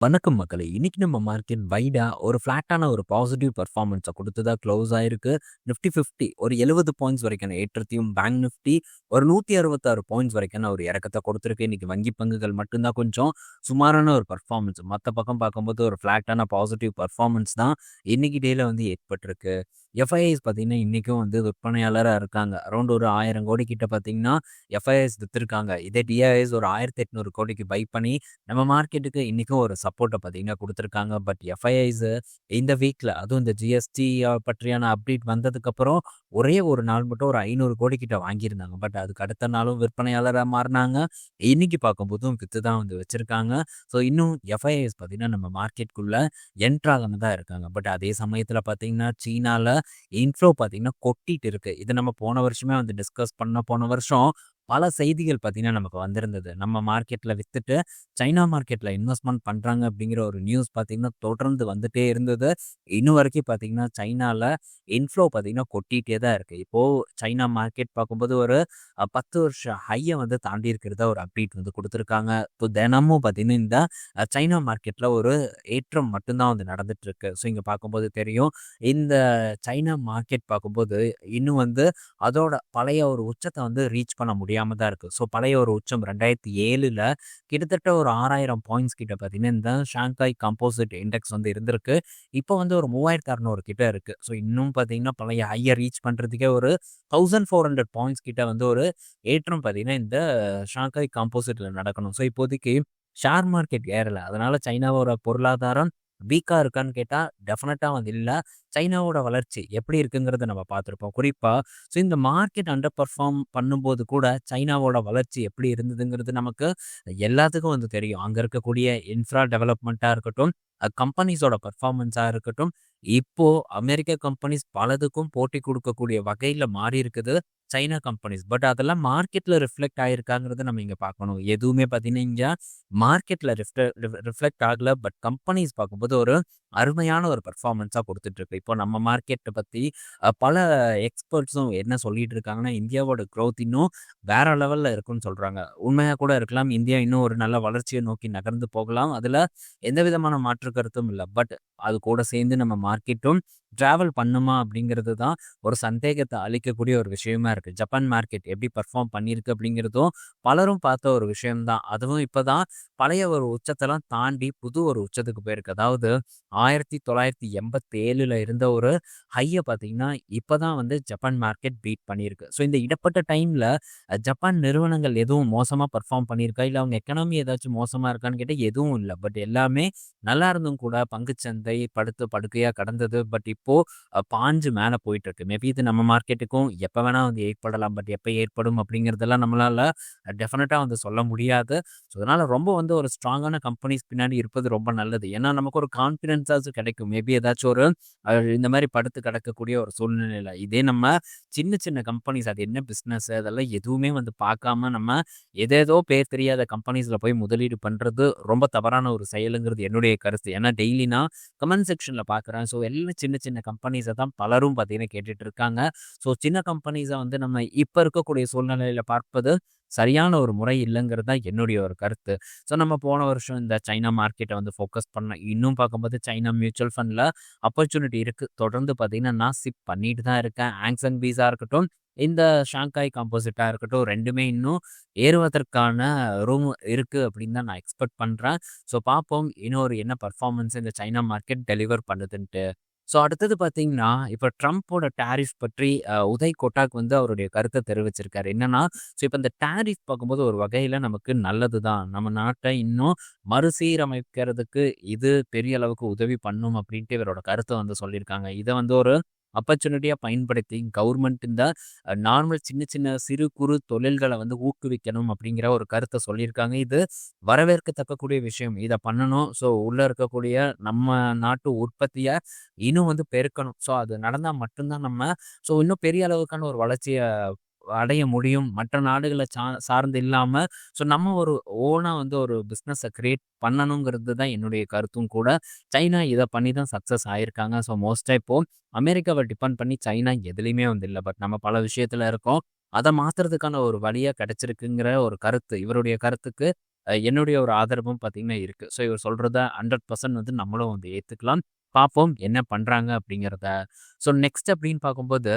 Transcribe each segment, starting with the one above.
வணக்கம் மக்களே! இன்னைக்கு நம்ம மார்க்கெட் வைடா ஒரு ஃப்ளாட்டான ஒரு பாசிட்டிவ் பர்ஃபார்மன்ஸை கொடுத்ததா க்ளோஸ் ஆயிருக்கு. நிஃப்டி 50 ஒரு 70 பாயிண்ட்ஸ் வரைக்கான ஏற்றத்தையும், பேங்க் நிஃப்டி ஒரு 166 பாயிண்ட்ஸ் வரைக்கான ஒரு இறக்கத்தை கொடுத்துருக்கு இன்னைக்கு வங்கி பங்குகள் மட்டும்தான் கொஞ்சம் சுமாரான ஒரு பர்ஃபார்மன்ஸ் மற்ற பக்கம் பார்க்கும்போது ஒரு ஃப்ளாட்டான பாசிட்டிவ் பர்ஃபார்மன்ஸ் தான் இன்னைக்கு டேல வந்து ஏற்பட்டிருக்கு. எஃப்ஐஎஸ் பார்த்தீங்கன்னா, இன்றைக்கும் வந்து விற்பனையாளராக இருக்காங்க. அரௌண்ட் ஒரு ஆயிரம் கோடி கிட்ட பார்த்தீங்கன்னா, எஃப்ஐஎஸ் விற்றுருக்காங்க இதே டிஐஎஸ் ஒரு 1800 கோடிக்கு பை பண்ணி நம்ம மார்க்கெட்டுக்கு இன்றைக்கும் ஒரு சப்போர்ட்டை பார்த்தீங்கன்னா கொடுத்துருக்காங்க பட் எஃப்ஐஐஸ் இந்த வீக்கில் அதுவும் இந்த ஜிஎஸ்டி பற்றியான அப்டேட் வந்ததுக்கப்புறம் ஒரே ஒரு நாள் மட்டும் ஒரு ஐநூறு கோடி கிட்ட வாங்கியிருந்தாங்க. பட் அதுக்கு அடுத்த நாளும் விற்பனையாளராக மாறினாங்க இன்னைக்கு பார்க்கும்போதும் வித்து தான் வந்து வச்சுருக்காங்க ஸோ இன்னும் எஃப்ஐஎஸ் பார்த்தீங்கன்னா, நம்ம மார்க்கெட்டுக்குள்ளே என்டர் தான் இருக்காங்க. பட் அதே சமயத்தில் பார்த்தீங்கன்னா, சீனாவில் இன்ஃப்ளோ பார்த்தீங்கன்னா கொட்டிட்டு இருக்கு. இது நம்ம போன வருஷமே வந்து டிஸ்கஸ் பண்ண போன வருஷம் பல செய்திகள் பார்த்தீங்கன்னா, நமக்கு வந்திருந்தது. நம்ம மார்க்கெட்டில் வித்துட்டு சைனா மார்க்கெட்டில் இன்வெஸ்ட்மெண்ட் பண்ணுறாங்க அப்படிங்கிற ஒரு நியூஸ் பார்த்தீங்கன்னா, தொடர்ந்து வந்துட்டே இருந்தது. இன்னும் வரைக்கும் பார்த்தீங்கன்னா, சைனாவில் இன்ஃப்ளோ பார்த்தீங்கன்னா கொட்டிகிட்டே தான் இருக்குது இப்போது சைனா மார்க்கெட் பார்க்கும்போது ஒரு பத்து வருஷம் ஹையை வந்து தாண்டி இருக்கிறதா ஒரு அப்டேட் வந்து கொடுத்துருக்காங்க இப்போ தினமும் பார்த்தீங்கன்னா, இந்த சைனா மார்க்கெட்டில் ஒரு ஏற்றம் மட்டும்தான் வந்து நடந்துட்டுருக்கு ஸோ இங்கே பார்க்கும்போது தெரியும். இந்த சைனா மார்க்கெட் பார்க்கும்போது இன்னும் வந்து அதோட பழைய ஒரு உச்சத்தை வந்து ரீச் பண்ண முடியும் தான் இருக்குது ஸோ பழைய ஒரு உச்சம் 2007ல கிட்டத்தட்ட ஒரு 6000 பாயிண்ட்ஸ் கிட்ட பார்த்தீங்கன்னா, இந்த ஷாங்காய் காம்போசிட் இண்டெக்ஸ் வந்து இருந்திருக்கு. இப்போ வந்து ஒரு 3600 கிட்ட இருக்கு. ஸோ இன்னும் பார்த்தீங்கன்னா, பழைய ஹையர் ரீச் பண்ணுறதுக்கே ஒரு 1400 பாயிண்ட்ஸ் கிட்ட வந்து ஒரு ஏற்றம் பார்த்தீங்கன்னா, இந்த ஷாங்காய் கம்போசிட்டில் நடக்கணும். ஸோ இப்போதைக்கு ஷேர் மார்க்கெட் ஏறலை அதனால் சைனாவோட பொருளாதாரம் வீக்காக இருக்கான்னு கேட்டால் டெஃபினட்டாக வந்து இல்லை. சைனாவோட வளர்ச்சி எப்படி இருக்குங்கிறத நம்ம பார்த்துருப்போம். குறிப்பாக ஸோ இந்த மார்க்கெட் அண்டர் பர்ஃபார்ம் பண்ணும்போது கூட சைனாவோட வளர்ச்சி எப்படி இருந்ததுங்கிறது நமக்கு எல்லாத்துக்கும் வந்து தெரியும். அங்கே இருக்கக்கூடிய இன்ஃப்ரா டெவலப்மெண்ட்டாக இருக்கட்டும், கம்பெனிஸோட பர்ஃபார்மன்ஸாக இருக்கட்டும், இப்போ அமெரிக்க கம்பெனிஸ் பலதுக்கும் போட்டி கொடுக்கக்கூடிய வகையில் மாறி இருக்குது. China companies. பட் அதெல்லாம் மார்க்கெட்டில் ரிஃப்ளெக்ட் ஆயிருக்காங்கிறத நம்ம இங்கே பார்க்கணும். எதுவுமே பார்த்தீங்கன்னா, இங்கே மார்க்கெட்ல ரிஃப்ட ரிஃப்ளெக்ட் ஆகல. பட் கம்பெனிஸ் பார்க்கும்போது ஒரு அருமையான ஒரு பர்ஃபார்மன்ஸாக கொடுத்துட்ருக்கு இப்போ நம்ம மார்க்கெட்டை பற்றி பல எக்ஸ்பர்ட்ஸும் என்ன சொல்லிட்டு இருக்காங்கன்னா, இந்தியாவோட க்ரோத் இன்னும் வேற லெவலில் இருக்குன்னு சொல்கிறாங்க உண்மையாக கூட இருக்கலாம். இந்தியா இன்னும் ஒரு நல்ல வளர்ச்சியை நோக்கி நகர்ந்து போகலாம். அதில் எந்த விதமான மாற்று கருத்தும் இல்லை பட் அது கூட சேர்ந்து நம்ம மார்க்கெட்டும் ட்ராவல் பண்ணுமா அப்படிங்கிறது தான் ஒரு சந்தேகத்தை அளிக்கக்கூடிய ஒரு விஷயமா இருக்குது ஜப்பான் மார்க்கெட் எப்படி பர்ஃபார்ம் பண்ணியிருக்கு அப்படிங்கிறதும் பலரும் பார்த்த ஒரு விஷயம் தான். அதுவும் இப்போ தான் பழைய ஒரு உச்சத்தெல்லாம் தாண்டி புது ஒரு உச்சத்துக்கு போயிருக்கு. அதாவது 1987ல இருந்த ஒரு ஹையை பார்த்தீங்கன்னா, இப்போ தான் வந்து ஜப்பான் மார்க்கெட் பீட் பண்ணியிருக்கு. ஸோ இந்த இடப்பட்ட டைமில் ஜப்பான் நிறுவனங்கள் எதுவும் மோசமாக பர்ஃபார்ம் பண்ணியிருக்கா? இல்லை அவங்க எக்கனாமி ஏதாச்சும் மோசமாக இருக்கான்னு கேட்டால் எதுவும் இல்லை பட் எல்லாமே நல்லா இருந்தும் கூட பங்குச்சந்தை படுத்து படுக்கையாக கடந்தது. பட் இப்போது பாஞ்சு மேலே போயிட்டுருக்கு மேபி இது நம்ம மார்க்கெட்டுக்கும் எப்போ வேணால் வந்து ஏற்படலாம். பட் எப்போ ஏற்படும் அப்படிங்கிறதெல்லாம் நம்மளால டெஃபினட்டாக வந்து சொல்ல முடியாது. ஸோ அதனால் ரொம்ப வந்து வந்து ஒரு ஸ்ட்ராங்கான கம்பெனிஸ் பின்னாடி இருப்பது ரொம்ப நல்லது. ஏன்னா நமக்கு ஒரு கான்ஃபிடன்ஸாச்சும் கிடைக்கும். மேபி ஏதாச்சும் ஒரு இந்த மாதிரி படுத்து கிடக்கக்கூடிய ஒரு சூழ்நிலையில் இதே நம்ம சின்ன சின்ன கம்பெனிஸ் அது என்ன பிஸ்னஸ் அதெல்லாம் எதுவுமே வந்து பார்க்காம நம்ம எதேதோ பேர் தெரியாத கம்பெனிஸில் போய் முதலீடு பண்ணுறது ரொம்ப தவறான ஒரு செயலுங்கிறது என்னுடைய கருத்து. ஏன்னா டெய்லி நான் கமெண்ட் செக்ஷனில் பார்க்குறேன். ஸோ எல்லாம் சின்ன சின்ன கம்பெனிஸை தான் பலரும் பார்த்தீங்கன்னா கேட்டுட்டு இருக்காங்க. ஸோ சின்ன கம்பெனிஸை வந்து நம்ம இப்போ இருக்கக்கூடிய சூழ்நிலையில் பார்ப்பது சரியான ஒரு முறை இல்லைங்கிறது தான் என்னுடைய ஒரு கருத்து. ஸோ நம்ம போன வருஷம் இந்த சைனா மார்க்கெட்டை வந்து ஃபோக்கஸ் பண்ண இன்னும் பார்க்கும்போது சைனா மியூச்சுவல் ஃபண்டில் ஆப்பர்ச்சுனிட்டி இருக்குது தொடர்ந்து பார்த்தீங்கன்னா, நான் சிப் பண்ணிட்டு தான் இருக்கேன். ஆங்ஸங் பீஸாக இருக்கட்டும், இந்த ஷாங்காய் காம்போசிட்டாக இருக்கட்டும் ரெண்டுமே இன்னும் ஏறுவதற்கான ரூம் இருக்குது அப்படின்னு தான் நான் எக்ஸ்பெக்ட் பண்ணுறேன் ஸோ பார்ப்போம் இன்னொரு என்ன பர்ஃபார்மன்ஸ் இந்த சைனா மார்க்கெட் டெலிவர் பண்ணுதுன்ட்டு. ஸோ அடுத்தது பார்த்தீங்கன்னா, இப்போ ட்ரம்ப்போட டேரிஃப் பற்றி உதய் கோட்டாக் வந்து அவருடைய கருத்தை தெரிவிச்சிருக்காரு. என்னன்னா, ஸோ இப்போ இந்த டேரிஃப் பார்க்கும்போது ஒரு வகையில் நமக்கு நல்லது தான். நம்ம நாட்டை இன்னும் மறுசீரமைக்கிறதுக்கு இது பெரிய அளவுக்கு உதவி பண்ணும் அப்படின்ட்டு இவரோட கருத்தை வந்து சொல்லியிருக்காங்க. இதை வந்து ஒரு ஆப்பர்ச்சுனிட்டியாக பயன்படுத்தி கவர்மெண்ட் இந்த நார்மல் சின்ன சின்ன சிறு குறு தொழில்களை வந்து ஊக்குவிக்கணும் அப்படிங்கிற ஒரு கருத்தை சொல்லியிருக்காங்க. இது வரவேற்கத்தக்கக்கூடிய விஷயம். இதை பண்ணணும். ஸோ உள்ளே இருக்கக்கூடிய நம்ம நாட்டு உற்பத்தியை இன்னும் வந்து பெருக்கணும். ஸோ அது நடந்தால் மட்டும்தான் நம்ம ஸோ இன்னும் பெரிய அளவுக்கான ஒரு வளர்ச்சியை அடைய முடியும். மற்ற நாடுகளை சா சார்ந்து இல்லாமல் ஸோ நம்ம ஒரு ஓனாக வந்து ஒரு பிஸ்னஸை க்ரியேட் பண்ணணுங்கிறது தான் என்னுடைய கருத்தும் கூட. சைனா இதை பண்ணி தான் சக்ஸஸ் ஆயிருக்காங்க. ஸோ மோஸ்ட்டாக இப்போது அமெரிக்காவை டிபெண்ட் பண்ணி சைனா எதுலேயுமே வந்து இல்லை பட் நம்ம பல விஷயத்தில் இருக்கோம். அதை மாற்றுறதுக்கான ஒரு வழியாக கிடச்சிருக்குங்கிற ஒரு கருத்து. இவருடைய கருத்துக்கு என்னுடைய ஒரு ஆதரவும் பார்த்தீங்கன்னா இருக்குது ஸோ இவர் சொல்கிறத ஹண்ட்ரட் பர்சன்ட் வந்து நம்மளும் வந்து ஏற்றுக்கலாம் பார்ப்போம் என்ன பண்ணுறாங்க அப்படிங்கிறத. ஸோ நெக்ஸ்ட் அப்படின்னு பார்க்கும்போது,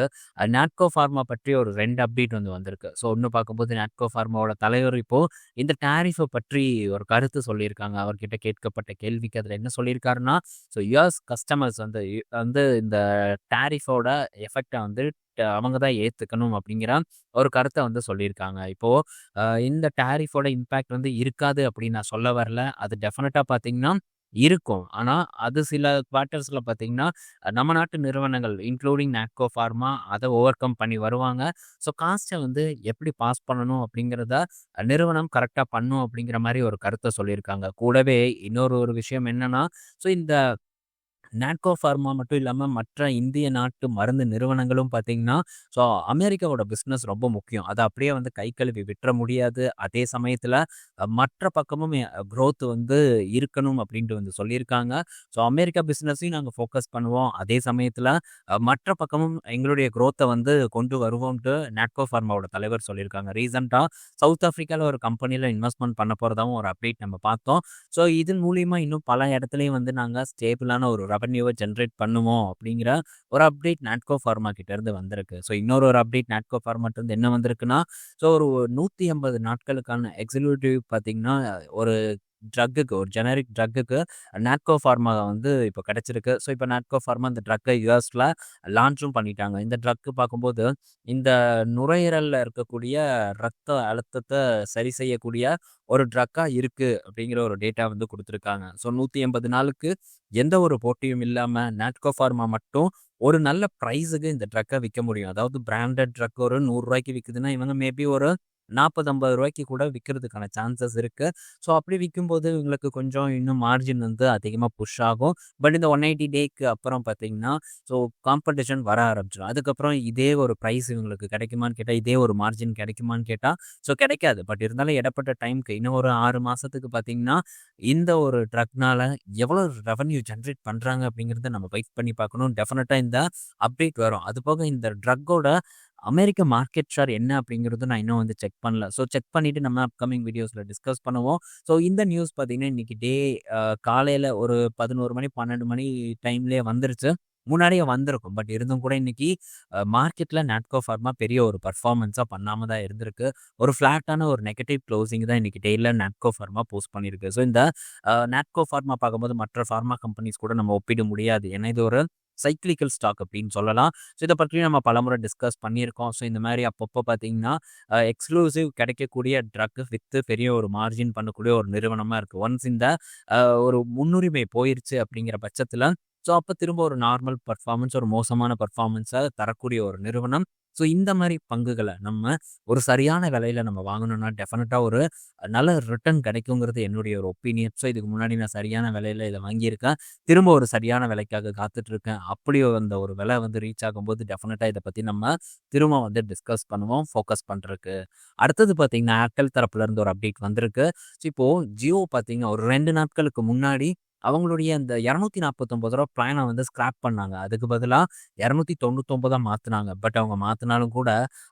நாட்கோ ஃபார்மா பற்றி ஒரு ரெண்டு அப்டேட் வந்து வந்திருக்கு. ஸோ ஒன்று பார்க்கும்போது நாட்கோ ஃபார்மாவோட தலைவர் இப்போ இந்த டேரிஃபை பற்றி ஒரு கருத்து சொல்லியிருக்காங்க. அவர்கிட்ட கேட்கப்பட்ட கேள்விக்கு அதில் என்ன சொல்லியிருக்காருன்னா, ஸோ யுஎஸ் கஸ்டமர்ஸ் வந்து வந்து இந்த டாரிஃபோட எஃபெக்டை வந்து அவங்க தான் ஏற்றுக்கணும் அப்படிங்கிற ஒரு கருத்தை வந்து சொல்லியிருக்காங்க. இப்போது இந்த டேரிஃபோட இம்பேக்ட் வந்து இருக்காது அப்படின்னு நான் சொல்ல வரல. அது டெஃபினட்டாக பார்த்தீங்கன்னா இருக்கும். ஆனால் அது சில குவார்ட்டர்ஸில் பார்த்தீங்கன்னா, நம்ம நாட்டு நிறுவனங்கள் இன்க்ளூடிங் நாக்கோ ஃபார்மா அதை ஓவர் கம் பண்ணி வருவாங்க. ஸோ காஸ்ட்டை வந்து எப்படி பாஸ் பண்ணணும் அப்படிங்கிறத நிறுவனம் கரெக்டாக பண்ணும் அப்படிங்கிற மாதிரி ஒரு கருத்தை சொல்லியிருக்காங்க. கூடவே இன்னொரு ஒரு விஷயம் என்னன்னா, ஸோ இந்த நாட்கோ ஃபார்மா மட்டும் இல்லாமல் மற்ற இந்திய நாட்டு மருந்து நிறுவனங்களும் பார்த்தீங்கன்னா, ஸோ அமெரிக்காவோட பிஸ்னஸ் ரொம்ப முக்கியம். அதை அப்படியே வந்து கை கழுவி விட்டுற முடியாது. அதே சமயத்தில் மற்ற பக்கமும் க்ரோத் வந்து இருக்கணும் அப்படின்ட்டு வந்து சொல்லியிருக்காங்க. ஸோ அமெரிக்கா பிஸ்னஸையும் நாங்கள் ஃபோக்கஸ் பண்ணுவோம். அதே சமயத்தில் மற்ற பக்கமும் எங்களுடைய க்ரோத்தை வந்து கொண்டு வருவோம்ட்டு நாட்கோ ஃபார்மாவோட தலைவர் சொல்லியிருக்காங்க. ரீசெண்டாக சவுத் ஆஃப்ரிக்காவில் ஒரு கம்பெனியில் இன்வெஸ்ட்மெண்ட் பண்ண போகிறதாவும் ஒரு அப்டேட் நம்ம பார்த்தோம். ஸோ இதன் மூலியமாக இன்னும் பல இடத்துலையும் வந்து நாங்கள் ஸ்டேபிளான ஒரு ரெவன்யூவை ஜென்ரேட் பண்ணுவோம் அப்படிங்கிற ஒரு அப்டேட் நாட்கோ ஃபார்மா கிட்டேருந்து வந்திருக்கு. ஸோ இன்னொரு ஒரு அப்டேட் நாட்கோ ஃபார்மாட்ட என்ன வந்திருக்குன்னா, ஸோ ஒரு 180 நாட்களுக்கான எக்ஸிக்யூட்டிவ் பார்த்தீங்கன்னா, ஒரு ட்ரக்குக்கு ஒரு ஜெனரிக் ட்ரக்குக்கு நாட்கோ ஃபார்மா வந்து இப்போ கிடச்சிருக்கு ஸோ இப்போ நாட்கோ ஃபார்மா இந்த ட்ரக்கை யூஎஸில் லான்ச்சும் பண்ணிட்டாங்க. இந்த ட்ரக்கு பார்க்கும்போது, இந்த நுரையீரலில் இருக்கக்கூடிய ரத்த அழுத்தத்தை சரி செய்யக்கூடிய ஒரு ட்ரக்காக இருக்குது அப்படிங்கிற ஒரு டேட்டா வந்து கொடுத்துருக்காங்க ஸோ 180 நாளுக்கு எந்த ஒரு போட்டியும் இல்லாமல் நாட்கோ ஃபார்மா மட்டும் ஒரு நல்ல ப்ரைஸுக்கு இந்த ட்ரக்கை விற்க முடியும். அதாவது பிராண்டட் ட்ரக் ஒரு நூறுரூவாய்க்கு விற்குதுன்னா இவங்க மேபி ஒரு நாற்பது ஐம்பது ரூபாய்க்கு கூட விற்கிறதுக்கான சான்சஸ் இருக்கு. ஸோ அப்படி விற்கும்போது இவங்களுக்கு கொஞ்சம் இன்னும் மார்ஜின் வந்து அதிகமாக புஷ் ஆகும். பட் இந்த 180 டேக்கு அப்புறம் பார்த்தீங்கன்னா, ஸோ காம்படிஷன் வர ஆரம்பிச்சிடும் அதுக்கப்புறம் இதே ஒரு ப்ரைஸ் இவங்களுக்கு கிடைக்குமான்னு கேட்டால் இதே ஒரு மார்ஜின் கிடைக்குமான்னு கேட்டால் ஸோ கிடைக்காது. பட் இருந்தாலும் இடப்பட்ட டைம்க்கு இன்னும் ஒரு ஆறு மாதத்துக்கு பார்த்தீங்கன்னா, இந்த ஒரு ட்ரக்னால எவ்வளோ ரெவென்யூ ஜென்ரேட் பண்ணுறாங்க அப்படிங்கிறத நம்ம வெயிட் பண்ணி பார்க்கணும். டெஃபினட்டாக இந்த அப்டேட் வரும். அது போக இந்த ட்ரக்கோட அமெரிக்க மார்க்கெட் ஷேர் என்ன அப்படிங்கிறது நான் இன்னும் வந்து செக் பண்ணல. ஸோ செக் பண்ணிட்டு நம்ம அப்கமிங் வீடியோஸில் டிஸ்கஸ் பண்ணுவோம். ஸோ இந்த நியூஸ் பார்த்தீங்கன்னா, இன்னைக்கு டே காலையில் ஒரு 11 மணி, 12 மணி டைம்லேயே வந்துருச்சு. முன்னாடியே வந்திருக்கும். பட் இருந்தும் கூட இன்னைக்கு மார்க்கெட்டில் நாட்கோ ஃபார்மா பெரிய ஒரு பர்ஃபார்மன்ஸாக பண்ணாமல் தான் இருந்திருக்கு. ஒரு ஃப்ளாட்டான ஒரு நெகட்டிவ் க்ளோசிங் தான் இன்னைக்கு டேல நாட்கோ ஃபார்மா போஸ்ட் பண்ணியிருக்கு. ஸோ இந்த நாட்கோ ஃபார்மா பார்க்கும்போது மற்ற ஃபார்மா கம்பெனிஸ் கூட நம்ம ஒப்பிட முடியாது. ஏன்னா இது ஒரு சைக்கிளிக்கல் ஸ்டாக் அப்படின்னு சொல்லலாம். ஸோ இதை பற்றி நம்ம பலமுறை டிஸ்கஸ் பண்ணியிருக்கோம். ஸோ இந்த மாதிரி அப்பப்போ பார்த்தீங்கன்னா, எக்ஸ்க்ளூசிவ் கிடைக்கக்கூடிய ட்ரக் வித்து பெரிய ஒரு மார்ஜின் பண்ணக்கூடிய ஒரு நிறுவனமாக இருக்குது ஒன்ஸ் இந்த ஒரு முன்னுரிமை போயிருச்சு அப்படிங்கிற பட்சத்தில் ஸோ அப்போ திரும்ப ஒரு நார்மல் பர்ஃபார்மன்ஸ் ஒரு மோசமான பர்ஃபார்மன்ஸை தரக்கூடிய ஒரு நிறுவனம். ஸோ இந்த மாதிரி பங்குகளை நம்ம ஒரு சரியான விலையில நம்ம வாங்கணும்னா, டெஃபினட்டாக ஒரு நல்ல ரிட்டர்ன் கிடைக்குங்கிறது என்னுடைய ஒரு ஒப்பீனியன். ஸோ இதுக்கு முன்னாடி நான் சரியான விலையில இதை வாங்கியிருக்கேன். திரும்ப ஒரு சரியான விலைக்காக காத்துட்டு இருக்கேன். அப்படி அந்த ஒரு விலை வந்து ரீச் ஆகும்போது டெஃபினட்டாக இதை பற்றி நம்ம திரும்ப வந்து டிஸ்கஸ் பண்ணுவோம், ஃபோக்கஸ் பண்ணுறதுக்கு அடுத்தது பார்த்தீங்கன்னா, ஏர்டெல் தரப்புலேருந்து ஒரு அப்டேட் வந்திருக்கு. ஸோ இப்போது ஜியோ பார்த்தீங்கன்னா, ஒரு ரெண்டு நாட்களுக்கு முன்னாடி அவங்களுடைய அந்த ரூ. 249 பிளான வந்து ஸ்கிராப் பண்ணாங்க. அதுக்கு பதிலாக இரநூத்தி 299ஆ மாற்றினாங்க பட் அவங்க மாற்றினாலும் கூட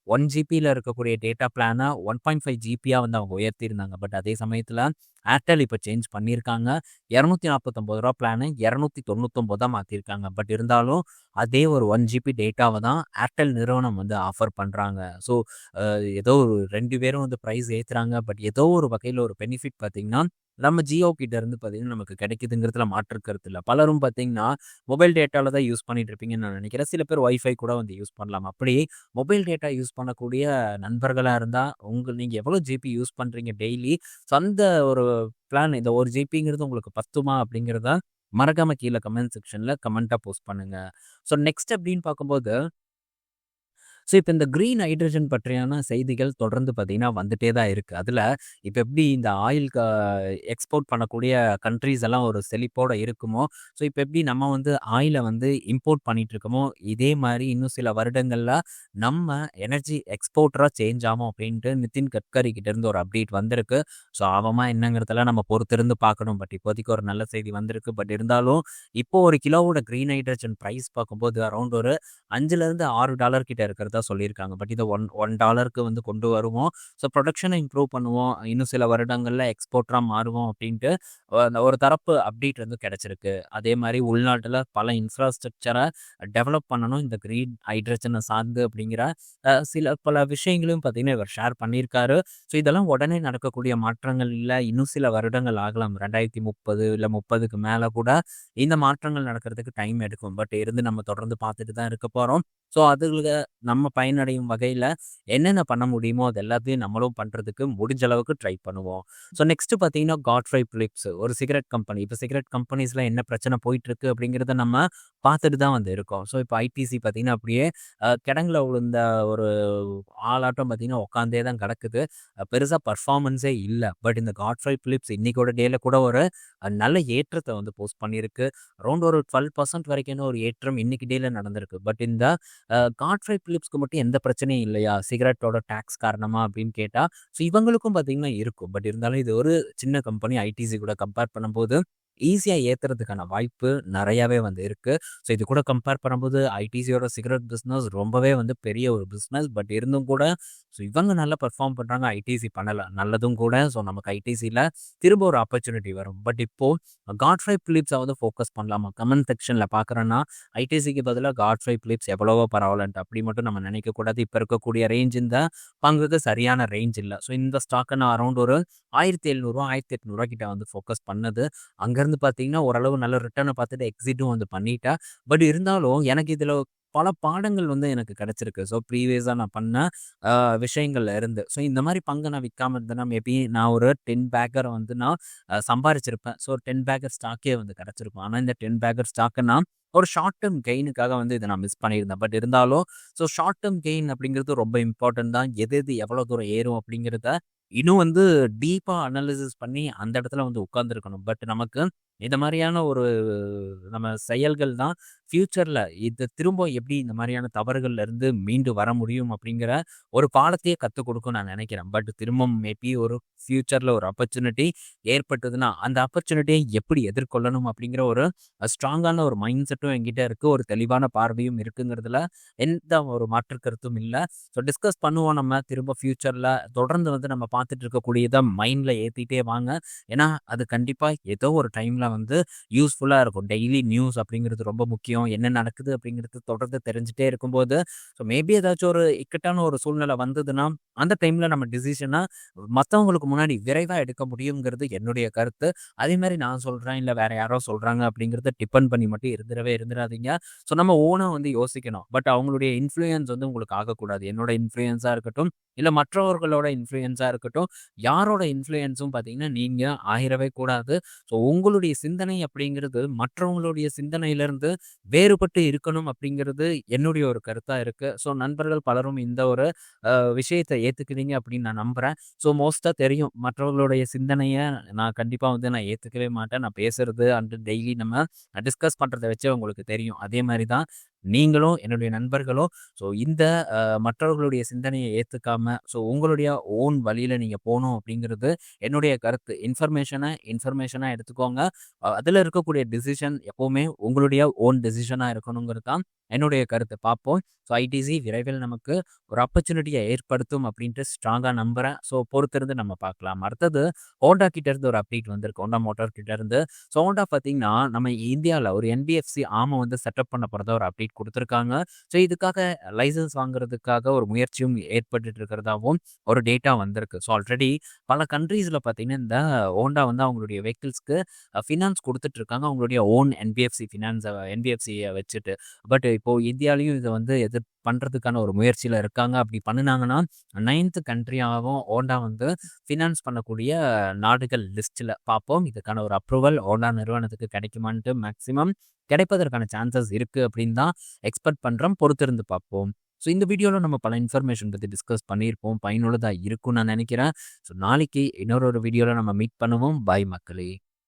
ஒன் ஜிபியில் இருக்கக்கூடிய டேட்டா பிளானை ஒன் பாயிண்ட் ஃபைவ் ஜிபியாக வந்து அவங்க உயர்த்தியிருந்தாங்க. பட் அதே சமயத்தில் ஏர்டெல் இப்போ சேஞ்ச் பண்ணியிருக்காங்க. இரநூத்தி நாற்பத்தொம்பது ரூபா பிளானை இரநூத்தி தொண்ணூத்தொம்பதாக மாற்றிருக்காங்க பட் இருந்தாலும் அதே ஒரு ஒன் ஜிபி டேட்டாவை தான் ஏர்டெல் நிறுவனம் வந்து ஆஃபர் பண்ணுறாங்க ஸோ ஏதோ ஒரு ரெண்டு பேரும் வந்து ப்ரைஸ் ஏற்றுறாங்க பட் ஏதோ ஒரு வகையில் ஒரு பெனிஃபிட் பார்த்தீங்கன்னா, நம்ம ஜியோ கிட்ட இருந்து பார்த்தீங்கன்னா, நமக்கு கிடைக்குதுங்கிறதுல மாற்று கருத்து இல்லை பலரும் பார்த்தீங்கன்னா, மொபைல் டேட்டாவில் தான் யூஸ் பண்ணிட்டு இருப்பீங்கன்னு நான் நினைக்கிறேன். சில பேர் ஒய்ஃபை கூட வந்து யூஸ் பண்ணலாம். அப்படி மொபைல் டேட்டா யூஸ் பண்ணக்கூடிய நண்பர்களாக இருந்தால் உங்கள் நீங்கள் எவ்வளோ ஜிபி யூஸ் பண்ணுறீங்க டெய்லி? ஸோ அந்த ஒரு பிளான் இந்த ஒரு ஜிபிங்கிறது உங்களுக்கு பத்துமா? அப்படிங்கிறத மறக்காம கீழே கமெண்ட் செக்ஷனில் கமெண்ட்டாக போஸ்ட் பண்ணுங்கள் ஸோ நெக்ஸ்ட் அப்படின்னு பார்க்கும்போது ஸோ இப்போ இந்த க்ரீன் ஹைட்ரஜன் பற்றியான செய்திகள் தொடர்ந்து பார்த்தீங்கன்னா, வந்துட்டே தான் இருக்குது அதில் இப்போ எப்படி இந்த ஆயில் க எக்ஸ்போர்ட் பண்ணக்கூடிய கண்ட்ரீஸ் எல்லாம் ஒரு செழிப்போடு இருக்குமோ, ஸோ இப்போ எப்படி நம்ம வந்து ஆயிலை வந்து இம்போர்ட் பண்ணிட்டு இருக்கோமோ, இதே மாதிரி இன்னும் சில வருடங்களில் நம்ம எனர்ஜி எக்ஸ்போர்ட்டராக சேஞ்ச் ஆகும் அப்படின்ட்டு நிதின் கட்கரி கிட்டேருந்து ஒரு அப்டேட் வந்திருக்கு. ஸோ ஆவமா என்னங்கிறதெல்லாம் நம்ம பொறுத்திருந்து பார்க்கணும். பட் இப்போதைக்கு ஒரு நல்ல செய்தி வந்திருக்கு. பட் இருந்தாலும் இப்போ ஒரு கிலோவோட க்ரீன் ஹைட்ரஜன் ப்ரைஸ் பார்க்கும்போது அரௌண்ட் ஒரு $5லேருந்து $6 கிட்ட தான் சொல்லியிருக்காங்க. பட் இதை ஒன் ஒன் டாலருக்கு வந்து கொண்டு வருவோம். ஸோ ப்ரொடக்ஷனை இம்ப்ரூவ் பண்ணுவோம். இன்னும் சில வருடங்களில் எக்ஸ்போர்ட்டராக மாறுவோம் அப்படின்ட்டு அந்த ஒரு தரப்பு அப்டேட் வந்து கிடச்சிருக்கு அதே மாதிரி உள்நாட்டில் பல இன்ஃப்ராஸ்ட்ரக்சரை டெவலப் பண்ணணும். இந்த கிரீன் ஹைட்ரஜனை சார்ந்து அப்படிங்கிற சில பல விஷயங்களையும் பார்த்தீங்கன்னா, இவர் ஷேர் பண்ணியிருக்காரு. ஸோ இதெல்லாம் உடனே நடக்கக்கூடிய மாற்றங்கள் இல்லை இன்னும் சில வருடங்கள் ஆகலாம். ரெண்டாயிரத்தி முப்பது இல்லை முப்பதுக்கு மேலே கூட இந்த மாற்றங்கள் நடக்கிறதுக்கு டைம் எடுக்கும். பட் இருந்து நம்ம தொடர்ந்து பார்த்துட்டு தான் இருக்க போகிறோம் ஸோ அதில் நம்ம நம்ம பயனடையும் வகையில் என்னென்ன பண்ண முடியுமோ, அது எல்லாத்தையும் நம்மளும் பண்ணுறதுக்கு முடிஞ்ச அளவுக்கு ட்ரை பண்ணுவோம். ஸோ நெக்ஸ்ட் பார்த்தீங்கன்னா, காட்ஃப்ரை பிலிப்ஸ் ஒரு சிகரெட் கம்பெனி. இப்போ சிகரெட் கம்பெனிஸில் என்ன பிரச்சனை போயிட்டுருக்கு அப்படிங்கிறத நம்ம பார்த்துட்டு தான் வந்து இருக்கோம். ஸோ இப்போ ஐடிசி பார்த்தீங்கன்னா, அப்படியே கிடங்கில் கிடங்குல விழுந்த ஒரு ஆளாட்டம் பார்த்தீங்கன்னா, உட்காந்தே தான் கிடக்குது. பெருசாக பர்ஃபார்மன்ஸே இல்லை பட் இந்த காட்ஃப்ரை பிலிப்ஸ் இன்னைக்கோட டேல கூட ஒரு நல்ல ஏற்றத்தை வந்து போஸ்ட் பண்ணியிருக்கு. அரௌண்ட் ஒரு டுவெல் பர்சன்ட் வரைக்கும் ஒரு ஏற்றம் இன்னைக்கு டேல நடந்திருக்கு. பட் இந்த காட்ஃப்ரை பிலிப்ஸ் பிலிப்ஸ்க்கு மட்டும் எந்த பிரச்சனையும் இல்லையா? சிகரெட்டோட டேக்ஸ் காரணமாக அப்படின்னு கேட்டால் ஸோ இவங்களுக்கும் பார்த்தீங்கன்னா இருக்கும். பட் இருந்தாலும் இது ஒரு சின்ன கம்பெனி ஐடிசி கூட கம்பேர் பண்ணும்போது ஈஸியாக ஏத்துறதுக்கான வாய்ப்பு நிறையாவே வந்து இருக்குது ஸோ இது கூட கம்பேர் பண்ணும்போது ஐடிசியோட சிகரெட் பிஸ்னஸ் ரொம்பவே வந்து பெரிய ஒரு பிஸ்னஸ் பட் இருந்தும் கூட ஸோ இவங்க நல்லா பெர்ஃபார்ம் பண்ணுறாங்க ஐடிசி பண்ணல. நல்லதும் கூட. ஸோ நமக்கு ஐடிசியில் திரும்ப ஒரு ஆப்பர்ச்சுனிட்டி வரும். பட் இப்போது காட்ஃப்ரை பிலிப்ஸை வந்து ஃபோக்கஸ் பண்ணலாமா? கமெண்ட் செக்ஷனில் பார்க்குறேன்னா, ஐடிசிக்கு பதிலாக காட்ஃப்ரை பிலிப்ஸ் எவ்வளவோ பரவாயில்லன்ட்டு அப்படி மட்டும் நம்ம நினைக்கக்கூடாது. இப்போ இருக்கக்கூடிய ரேஞ்ச் இந்த பங்குக்கு சரியான ரேஞ்ச் இல்லை ஸோ இந்த ஸ்டாக்கை நான் அரௌண்ட் ஒரு ஆயிரத்தி எழுநூறுவா ஆயிரத்தி எட்நூறுவா கிட்ட வந்து ஃபோக்கஸ் பண்ணது. அங்கேருந்து பார்த்தீங்கன்னா, ஓரளவு நல்ல ரிட்டர்னை பார்த்துட்டு எக்ஸிட்டும் வந்து பண்ணிட்டா பட் இருந்தாலும் எனக்கு இதில் பல பாடங்கள் வந்து எனக்கு கிடச்சிருக்கு ஸோ ப்ரீவியஸாக நான் பண்ண விஷயங்கள்ல இருந்து. ஸோ இந்த மாதிரி பங்கு நான் விற்காம இருந்தேன்னா, மேபி நான் ஒரு டென் பேக்கரை வந்து நான் சம்பாரிச்சிருப்பேன். ஸோ 10 பேக்கர் ஸ்டாக்கே வந்து கிடச்சிருக்கும் ஆனால் இந்த 10 பேக்கர் ஸ்டாக்கை நான் ஒரு ஷார்ட் டேர்ம் கெயினுக்காக வந்து இதை நான் மிஸ் பண்ணியிருந்தேன். பட் இருந்தாலும் ஸோ ஷார்ட் டேர்ம் கெயின் அப்படிங்கிறது ரொம்ப இம்பார்ட்டன்ட் தான். எது எது எவ்வளோ தூரம் ஏறும் அப்படிங்கிறத இன்னும் வந்து டீப்பாக அனாலிசிஸ் பண்ணி அந்த இடத்துல வந்து உட்காந்துருக்கணும் பட் நமக்கு இந்த மாதிரியான ஒரு நம்ம செயல்கள் தான் ஃப்யூச்சரில் இது திரும்ப எப்படி இந்த மாதிரியான தவறுகள்ல இருந்து மீண்டு வர முடியும் அப்படிங்கிற ஒரு பாடத்தையே கற்றுக் கொடுக்கும் நான் நினைக்கிறேன். பட் திரும்பவும் மேபி ஒரு ஃப்யூச்சரில் ஒரு ஆப்பர்ச்சுனிட்டி ஏற்பட்டதுன்னா, அந்த ஆப்பர்ச்சுனிட்டியை எப்படி எதிர்கொள்ளணும் அப்படிங்கிற ஒரு ஸ்ட்ராங்கான ஒரு மைண்ட் செட்டும் என்கிட்ட இருக்குது ஒரு தெளிவான பார்வையும் இருக்குங்கிறதுல எந்த ஒரு மாற்று கருத்தும் இல்லை ஸோ டிஸ்கஸ் பண்ணுவோம் நம்ம திரும்ப ஃப்யூச்சரில் தொடர்ந்து வந்து நம்ம பார்த்துட்டு இருக்கக்கூடியதை மைண்டில் ஏற்றிட்டே வாங்க. ஏன்னா, அது கண்டிப்பாக ஏதோ ஒரு டைமில் வந்து யூஸ்ஃபுல்லாக இருக்கும். டெய்லி நியூஸ் அப்படிங்கிறது ரொம்ப முக்கியம். என்ன நடக்குது அப்படிங்கிறது தொடர்ந்து தெரிஞ்சுட்டே இருக்கும்போது, ஸோ மேபி ஏதாச்சும் ஒரு இக்கட்டான ஒரு சூழ்நிலை வந்ததுன்னா, அந்த டைம்ல நம்ம டிசிஷனை மற்றவங்களுக்கு முன்னாடி விரைவாக எடுக்க முடியுங்கிறது என்னுடைய கருத்து. அதே மாதிரி நான் சொல்கிறேன் இல்லை வேற யாரோ சொல்றாங்க அப்படிங்கிறத டிபெண்ட் பண்ணி மட்டும் இருந்துடவே இருந்துடாதீங்க ஸோ நம்ம ஓனாக வந்து யோசிக்கணும். பட் அவங்களுடைய இன்ஃப்ளூயன்ஸ் வந்து உங்களுக்கு ஆகக்கூடாது. என்னோட இன்ஃப்ளூயன்ஸாக இருக்கட்டும், இல்லை மற்றவர்களோட இன்ஃப்ளூயன்ஸாக இருக்கட்டும், யாரோட இன்ஃப்ளூயன்ஸும் பார்த்தீங்கன்னா, நீங்கள் ஆகிடவே கூடாது. ஸோ உங்களுடைய சிந்தனை அப்படிங்கிறது மற்றவங்களுடைய சிந்தனையிலிருந்து வேறுபட்டு இருக்கணும் அப்படிங்கிறது என்னுடைய ஒரு கருத்தா இருக்கு. ஸோ நண்பர்கள் பலரும் இந்த ஒரு விஷயத்தை விஷயத்த ஏத்துக்கிறீங்க அப்படின்னு நான் நம்புறேன். ஸோ மோஸ்ட்டாக தெரியும். மற்றவர்களுடைய சிந்தனையை நான் கண்டிப்பா வந்து நான் ஏத்துக்கவே மாட்டேன். நான் பேசுறது அண்டு டெய்லி நம்ம டிஸ்கஸ் பண்றத வச்சு உங்களுக்கு தெரியும். அதே மாதிரி தான் நீங்களும் என்னுடைய நண்பர்களும் ஸோ இந்த மற்றவர்களுடைய சிந்தனையை ஏற்றுக்காம ஸோ உங்களுடைய ஓன் வழியில் நீங்கள் போகணும் அப்படிங்கிறது என்னுடைய கருத்து. இன்ஃபர்மேஷனை இன்ஃபர்மேஷனாக எடுத்துக்கோங்க. அதில் இருக்கக்கூடிய டிசிஷன் எப்போவுமே உங்களுடைய ஓன் டெசிஷனாக இருக்கணுங்கிறது தான் என்னுடைய கருத்து. பார்ப்போம். ஸோ ஐடிசி விரைவில் நமக்கு ஒரு ஆப்பர்ச்சுனிட்டியை ஏற்படுத்தும் அப்படின்ட்டு ஸ்ட்ராங்காக நம்புகிறேன் ஸோ பொறுத்திருந்து நம்ம பார்க்கலாம். அடுத்தது ஹோண்டா கிட்டேருந்து ஒரு அப்டேட் வந்திருக்கு. ஹோண்டா மோட்டார் கிட்டேருந்து ஸோ ஹோண்டா பார்த்தீங்கன்னா, நம்ம இந்தியாவில் ஒரு என்பிஎஃப்சி ஆமாம் வந்து செட்டப் பண்ண போகிறத ஒரு அப்டேட் கொடுத்துருக்காங்க ஸோ இதுக்காக லைசென்ஸ் வாங்குறதுக்காக ஒரு முயற்சியும் ஏற்பட்டு இருக்கிறதாவும் ஒரு டேட்டா வந்திருக்கு. ஸோ ஆல்ரெடி பல கண்ட்ரீஸில் பார்த்தீங்கன்னா, இந்த ஹோண்டா வந்து அவங்களுடைய வெஹிக்கிள்ஸ்க்கு ஃபினான்ஸ் கொடுத்துட்டு இருக்காங்க. அவங்களுடைய ஓன் என்பிஎஃப்சி ஃபினான்ஸை என்பிஎஃப்சியை வச்சுட்டு. பட் இப்போது இந்தியாலயும் இதை வந்து எதிர் பண்ணுறதுக்கான ஒரு முயற்சியில் இருக்காங்க. அப்படி பண்ணுனாங்கன்னா, நைன்த்து கண்ட்ரியாகவும் ஹோண்டா வந்து ஃபினான்ஸ் பண்ணக்கூடிய நாடுகள் லிஸ்ட்டில் பார்ப்போம். இதுக்கான ஒரு அப்ரூவல் ஹோண்டா நிறுவனத்துக்கு கிடைக்குமான்ட்டு மேக்ஸிமம் கிடைப்பதற்கான சான்சஸ் இருக்குது அப்படின்னு தான் எக்ஸ்பெக்ட் பண்ணுறோம் பொறுத்திருந்து பார்ப்போம். ஸோ இந்த வீடியோவில் நம்ம பல இன்ஃபர்மேஷன் பற்றி டிஸ்கஸ் பண்ணியிருப்போம். பயனுள்ளதாக இருக்கும்னு நான் நினைக்கிறேன். ஸோ நாளைக்கு இன்னொரு ஒரு வீடியோவில் நம்ம மீட் பண்ணுவோம். பாய் மக்களே!